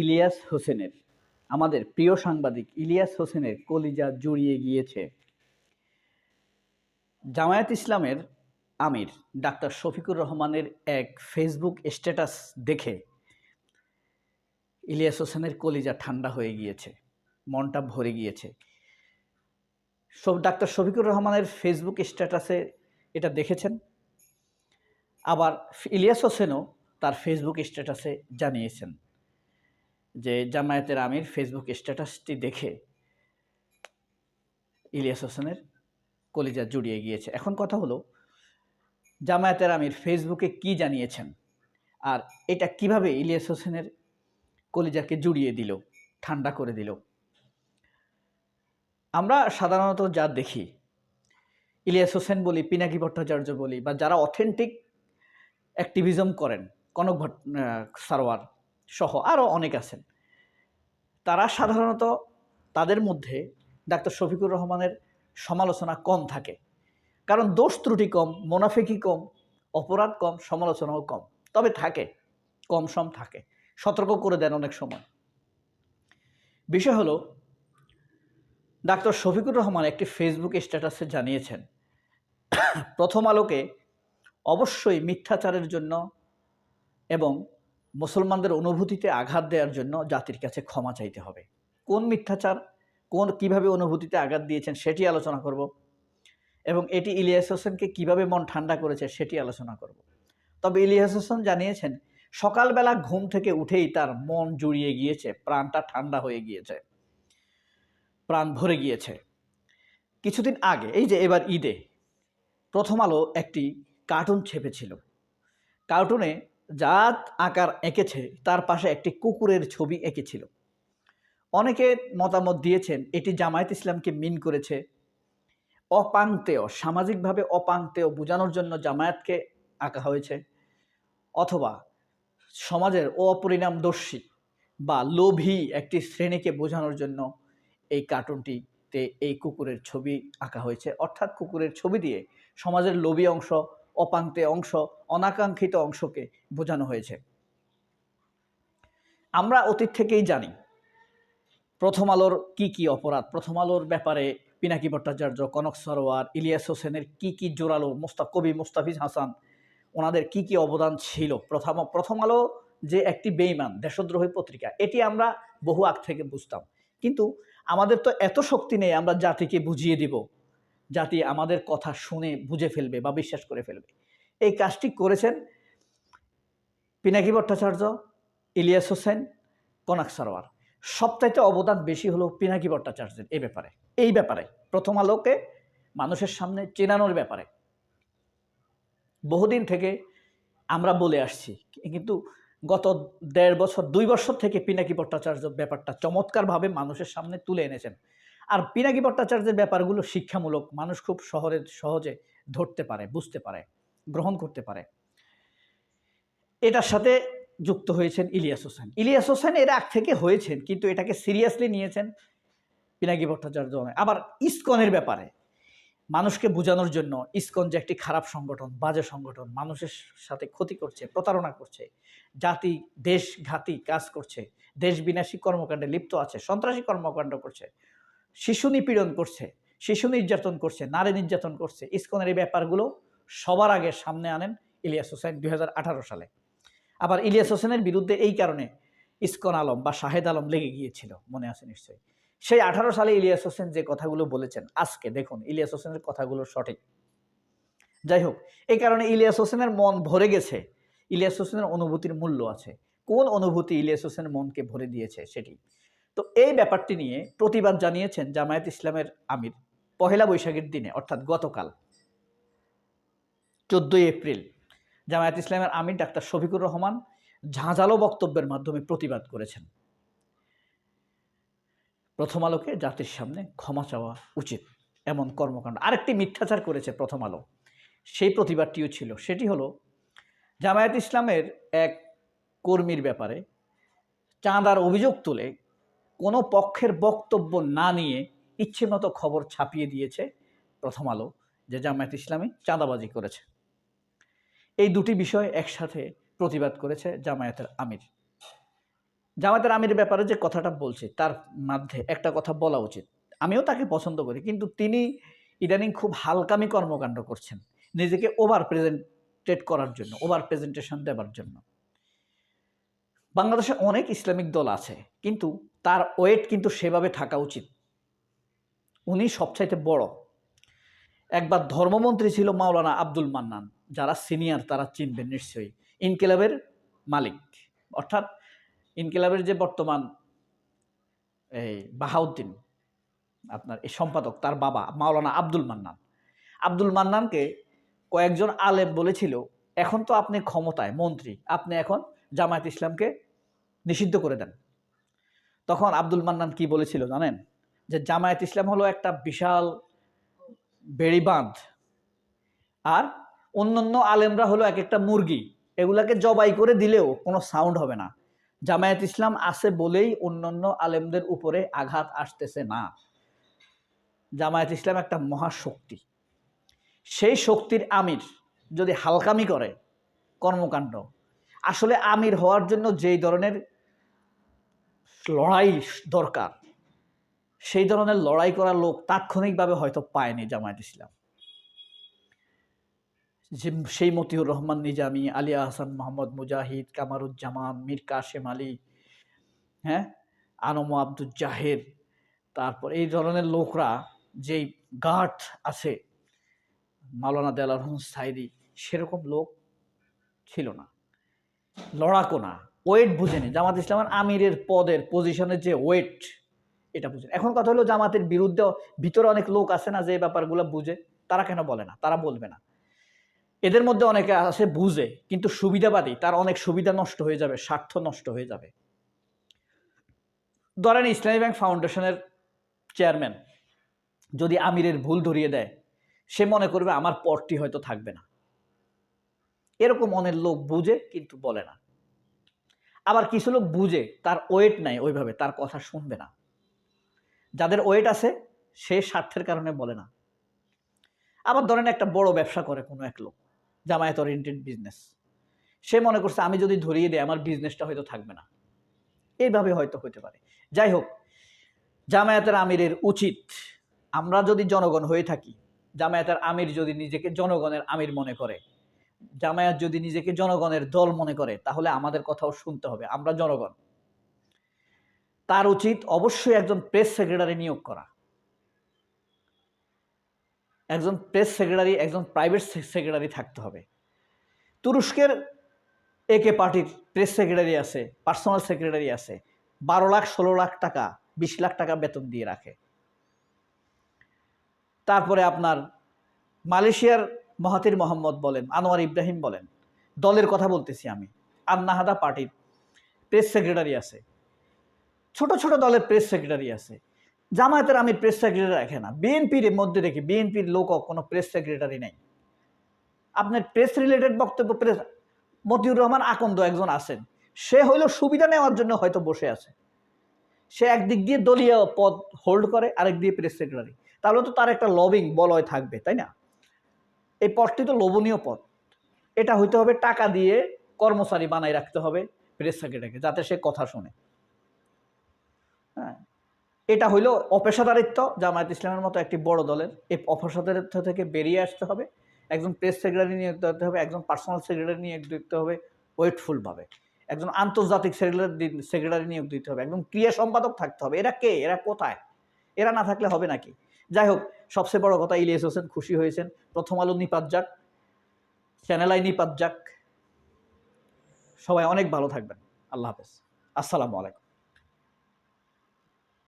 ইলিয়াস হোসেনের, আমাদের প্রিয় সাংবাদিক ইলিয়াস হোসেনের কলিজা জুড়িয়ে গিয়েছে। জামায়াত ইসলামের আমির ডাক্তার শফিকুর রহমানের এক ফেসবুক স্ট্যাটাস দেখে ইলিয়াস হোসেনের কলিজা ঠান্ডা হয়ে গিয়েছে, মনটা ভরে গিয়েছে। সব ডাক্তার শফিকুর রহমানের ফেসবুক স্ট্যাটাসে এটা দেখেছেন। আবার ইলিয়াস হোসেনও তার ফেসবুক স্ট্যাটাসে জানিয়েছেন। যে জামায়াতের আমির ফেসবুক স্ট্যাটাসটি দেখে ইলিয়াস হোসেনের কলিজা জুড়িয়ে গিয়েছে। এখন কথা হলো, জামায়াতের আমির ফেসবুকে কি জানিয়েছেন? আর এটা কীভাবে ইলিয়াস হোসেনের কলিজাকে জুড়িয়ে দিল, ঠান্ডা করে দিল? আমরা সাধারণত যা দেখি, ইলিয়াস হোসেন বলি, পিনাকি ভট্টাচার্য বলি, বা যারা অথেন্টিক অ্যাক্টিভিজম করেন, কনক ভট্ট সারোয়ার সহ আরও অনেক আছেন। তারা সাধারণত তাদের মধ্যে ডাক্তার শফিকুর রহমানের সমালোচনা কম থাকে। কারণ দোষ ত্রুটি কম মোনাফেকি কম, অপরাধ কম, সমালোচনাও কম। তবে থাকে, কম সম থাকে। সতর্ক করে দেন অনেক সময়। বিষয় হলো, ডাক্তার শফিকুর রহমান একটি ফেসবুক স্ট্যাটাসে জানিয়েছেন, প্রথম আলোকে অবশ্যই মিথ্যাচারের জন্য এবং মুসলমানদের অনুভূতিতে আঘাত দেওয়ার জন্য জাতির কাছে ক্ষমা চাইতে হবে। কোন মিথ্যাচার, কোন কীভাবে অনুভূতিতে আঘাত দিয়েছেন সেটি আলোচনা করব এবং এটি ইলিয়াস হোসেনকে কীভাবে মন ঠান্ডা করেছে সেটি আলোচনা করব। তবে ইলিয়াস হোসেন জানিয়েছেন, সকালবেলা ঘুম থেকে উঠেই তার মন জুড়িয়ে গিয়েছে, প্রাণটা ঠান্ডা হয়ে গিয়েছে, প্রাণ ভরে গিয়েছে। কিছুদিন আগে, এই যে এবার ঈদে প্রথম আলো একটি কার্টুন ছেপেছিল। কার্টুনে জাত আকার এঁকেছে, তার পাশে একটি কুকুরের ছবি এঁকেছিল। অনেকে মতামত দিয়েছেন, এটি জামায়াত ইসলামকে মিন করেছে। অপাংতেয়, সামাজিকভাবে অপাংতেয় বোঝানোর জন্য জামায়াতকে আঁকা হয়েছে। অথবা সমাজের অপরিণামদর্শী বা লোভী একটি শ্রেণীকে বোঝানোর জন্য এই কার্টুনটিতে এই কুকুরের ছবি আঁকা হয়েছে। অর্থাৎ কুকুরের ছবি দিয়ে সমাজের লোভী অংশ অপাংতে অংশ, অনাকাঙ্ক্ষিত অংশকে বোঝানো হয়েছে। আমরা অতীত থেকেই জানি, প্রথম আলোর কি কি অপরাধ, প্রথম আলোর ব্যাপারে পিনাকি ভট্টাচার্য, কনক সরোয়ার, ইলিয়াস হোসেনের কি কি জোরালো মোস্তা কবি মোস্তাফিজ হাসান, ওনাদের কি কি অবদান ছিল? প্রথম প্রথম আলো যে একটি বেইমান দেশদ্রোহী পত্রিকা, এটি আমরা বহু আগ থেকে বুঝতাম। কিন্তু আমাদের তো এত শক্তি নেই, আমরা জাতিকে বুঝিয়ে দিব। জাতি আমাদের কথা শুনে বুঝে ফেলবে বা বিশ্বাস করে ফেলবে। এই কাজটি করেছেন পিনাকি ভট্টাচার্য, ইলিয়াস হোসেন, কনাক সারোয়ার। সবচাইতে অবদান বেশি হলো পিনাকি ভট্টাচার্যের এই ব্যাপারে। এই ব্যাপারে। প্রথম আলোকে মানুষের সামনে চেনানোর ব্যাপারে। বহুদিন থেকে আমরা বলে আসছি, কিন্তু গত দেড় বছর, দুই বছর থেকে পিনাকি ভট্টাচার্য ব্যাপারটা চমৎকারভাবে মানুষের সামনে তুলে এনেছেন। আর পিনাকি ভট্টাচার্যের ব্যাপারগুলো শিক্ষামূলক, মানুষ খুব শহরে সহজে ধরতে পারে, বুঝতে পারে, গ্রহণ করতে পারে। এটার সাথে যুক্ত হয়েছেন ইলিয়াস হোসেন। ইলিয়াস হোসেন এর আগ থেকে হয়েছেন, কিন্তু এটাকে সিরিয়াসলি নিয়েছেন পিনাকি ভট্টাচার্য আবার ইস্কনের ব্যাপারে, মানুষকে বোঝানোর জন্য ইসকন যে একটি খারাপ সংগঠন, বাজে সংগঠন, মানুষের সাথে ক্ষতি করছে, প্রতারণা করছে, জাতি দেশঘাতী কাজ করছে, দেশ বিনাশী কর্মকাণ্ডে লিপ্ত আছে, সন্ত্রাসী কর্মকাণ্ড করছে শিশু নিপীড়ন করছে, শিশু নির্যাতন করছে, নারী নির্যাতন করছে, ইস্কনের এই ব্যাপারগুলো সবার আগে সামনে আনেন ইলিয়াস হোসেন দুই সালে। আবার ইলিয়াস হোসেনের বিরুদ্ধে এই কারণে ইস্কন আলম বা শাহেদ আলম লেগে গিয়েছিল, মনে আছে নিশ্চয়ই। সেই আঠারো সালে ইলিয়াস হোসেন যে কথাগুলো বলেছেন, আজকে দেখুন ইলিয়াস হোসেনের কথাগুলো সঠিক। যাই হোক, এই কারণে ইলিয়াস হোসেনের মন ভরে গেছে, ইলিয়াস হোসেনের অনুভূতির মূল্য আছে। কোন অনুভূতি ইলিয়াস হোসেনের মনকে ভরে দিয়েছে সেটি? তো এই ব্যাপারটি নিয়ে প্রতিবাদ জানিয়েছেন জামায়াত ইসলামের আমির পহেলা বৈশাখের দিনে, অর্থাৎ গতকাল। চোদ্দোই এপ্রিল, জামায়াত ইসলামের আমির ডাক্তার শফিকুর রহমান ঝাঁঝালো বক্তব্যের মাধ্যমে প্রতিবাদ করেছেন। প্রথম আলোকে জাতির সামনে ক্ষমা চাওয়া উচিত, এমন কর্মকাণ্ড। আরেকটি মিথ্যাচার করেছে প্রথম আলো, সেই প্রতিবাদটিও ছিল। সেটি হলো, জামায়াত ইসলামের এক কর্মীর ব্যাপারে চাঁদার অভিযোগ তুলে কোনো পক্ষের বক্তব্য না নিয়ে ইচ্ছে মতো খবর ছাপিয়ে দিয়েছে প্রথম আলো, যে জামায়াত ইসলামী চাঁদাবাজি করেছে। এই দুটি বিষয় একসাথে প্রতিবাদ করেছে জামায়াতের আমির। জামায়াতের আমির ব্যাপারে যে কথাটা বলছে, তার মধ্যে একটা কথা বলা উচিত। আমিও তাকে পছন্দ করি, কিন্তু তিনি ইদানিং খুব হালকামি কর্মকাণ্ড করছেন, নিজেকে ওভার প্রেজেন্টেড করার জন্য ওভার প্রেজেন্টেশন দেওয়ার জন্য। বাংলাদেশে অনেক ইসলামিক দল আছে, কিন্তু তার ওয়েট কিন্তু সেভাবে থাকা উচিত। উনি সবচাইতে বড়। একবার ধর্মমন্ত্রী ছিল মাওলানা আব্দুল মান্নান, যারা সিনিয়র তারা চিনবেন নিশ্চয়ই। ইনকিলাবের মালিক। অর্থাৎ ইনকিলাবের যে বর্তমান এই বাহাউদ্দিন, আপনার এই সম্পাদক, তার বাবা মাওলানা আব্দুল মান্নান। আব্দুল মান্নানকে কয়েকজন আলেম বলেছিল, এখন তো আপনি ক্ষমতায়, মন্ত্রী। আপনি এখন জামায়াত ইসলামকে নিষিদ্ধ করে দেন। তখন আব্দুল মান্নান কি বলেছিল জানেন? যে জামায়াত ইসলাম হলো একটা বিশাল বেড়ি বাঁধ আর অন্যান্য আলেমরা হলো এক একটা মুরগি। এগুলাকে জবাই করে দিলেও কোনো সাউন্ড হবে না। জামায়াত ইসলাম আছে বলেই অন্যান্য আলেমদের উপরে আঘাত আসতেছে না। জামায়াত ইসলাম একটা মহাশক্তি। সেই শক্তির আমির যদি হালকামি করে, কর্মকাণ্ড, আসলে আমির হওয়ার জন্য যেই ধরনের লড়াই দরকার। সেই ধরনের লড়াই করার লোক তাৎক্ষণিকভাবে হয়তো পায়নি জামায়াত ইসলাম। যে সেই মতিউর রহমান, নিজামী আলিয়া হাসান মোহাম্মদ মুজাহিদ, কামারুজ্জামান, মীর কাশেম আলী হ্যাঁ আনম আব্দুল জাহের, তারপর এই ধরনের লোকরা যেই গার্ড আছে, মাওলানা দেলার রহমান সাইদি, সেরকম লোক ছিল না। লড়াকো না। ওয়েট বুঝেনি জামাত ইসলামের আমিরের পদের পজিশনের যে ওয়েট, এটা বুঝেনি এখন কথা হলো জামাতের বিরুদ্ধে ভিতরে অনেক লোক আছে না যে ব্যাপারগুলো বুঝে, তারা কেন বলে না? তারা বলবে না। এদের মধ্যে অনেকে আছে বুঝে, কিন্তু সুবিধাবাদী, তার অনেক সুবিধা নষ্ট হয়ে যাবে, স্বার্থ নষ্ট হয়ে যাবে। ধরেন ইসলামী ব্যাংক ফাউন্ডেশনের চেয়ারম্যান যদি আমিরের ভুল ধরিয়ে দেয়, সে মনে করবে আমার পরটি হয়তো থাকবে না। এরকম অনেক লোক বুঝে কিন্তু বলে না। আবার কিছু লোক বুঝে তার ওয়েট নাই ওইভাবে, তার কথা শুনবে না। যাদের ওয়েট আছে, সে স্বার্থের কারণে বলে না। আবার ধরেন একটা বড় ব্যবসা করে কোনো এক লোক, জামায়াত ওরিয়েন্টেড বিজনেস সে মনে করছে, আমি যদি ধরিয়ে দিই, আমার বিজনেসটা হয়তো থাকবে না। এইভাবে হয়তো হতে পারে। যাই হোক, জামায়াতের আমিরের উচিত, আমরা যদি জনগণ হয়ে থাকি, জামায়াতের আমির যদি নিজেকে জনগণের আমির মনে করে জামায়াত যদি নিজেকে জনগণের দল মনে করে, তাহলে আমাদের কথাও শুনতে হবে, আমরা জনগণ। তার উচিত অবশ্যই একজন প্রেস সেক্রেটারি নিয়োগ করা। একজন প্রেস সেক্রেটারি একজন প্রাইভেট সেক্রেটারি থাকতে হবে। তুরস্কের একে পার্টির প্রেস সেক্রেটারি আছে পার্সোনাল সেক্রেটারি আছে, বারো লাখ, ষোলো লাখ টাকা, বিশ লাখ টাকা বেতন দিয়ে রাখে। তারপরে আপনার মালয়েশিয়ার মহাতির মোহাম্মদ বলেন, আনোয়ার ইব্রাহিম বলেন, দলের কথা বলতেছি আমি। আন্নাহাদা পার্টির প্রেস সেক্রেটারি আছে। ছোট ছোট দলের প্রেস সেক্রেটারি আছে। জামায়াতের আমি প্রেস সেক্রেটারি রাখে না। বিএনপির মধ্যে দেখি, বিএনপির লোক কোনো প্রেস সেক্রেটারি নেই। আপনার প্রেস রিলেটেড বক্তব্য প্রেস মতিউর রহমান আকন্দ একজন আছেন। সে হইল সুবিধা নেওয়ার জন্য হয়তো বসে আছে। সে একদিক দিয়ে দলীয় পদ হোল্ড করে, আরেক দিয়ে প্রেস সেক্রেটারি তাহলে তো তার একটা লবিং বলয় থাকবে, তাই না? এই পদটি তো লোভনীয় পদ। এটা হইতে হবে টাকা দিয়ে কর্মচারী বানাই রাখতে হবে প্রেস সেক্রেটারিকে, যাতে সে কথা শোনে। হ্যাঁ এটা হইল অপেশাদারিত্ব, জামায়াত ইসলামের মতো একটি বড় দলের। এই অপেশাদারিত্ব থেকে বেরিয়ে আসতে হবে, একজন প্রেস সেক্রেটারি নিয়োগ দিতে হবে, একজন পার্সোনাল সেক্রেটারি নিয়োগ দিতে হবে ওয়েটফুলভাবে। একজন আন্তর্জাতিক সেক্রেটারি সেক্রেটারি নিয়োগ দিতে হবে একদম ক্রিয়া সম্পাদক থাকতে হবে। এরা কে? এরা কোথায়? এরা না থাকলে হবে নাকি? যাই হোক সবচেয়ে বড় কথা ইলিয়াস হোসেন খুশি হয়েছেন। প্রথম আলো নিপাত যাক চ্যানেল আই নিপাত যাক। সবাই অনেক ভালো থাকবেন। আল্লাহ হাফেজ। আসসালামু আলাইকুম।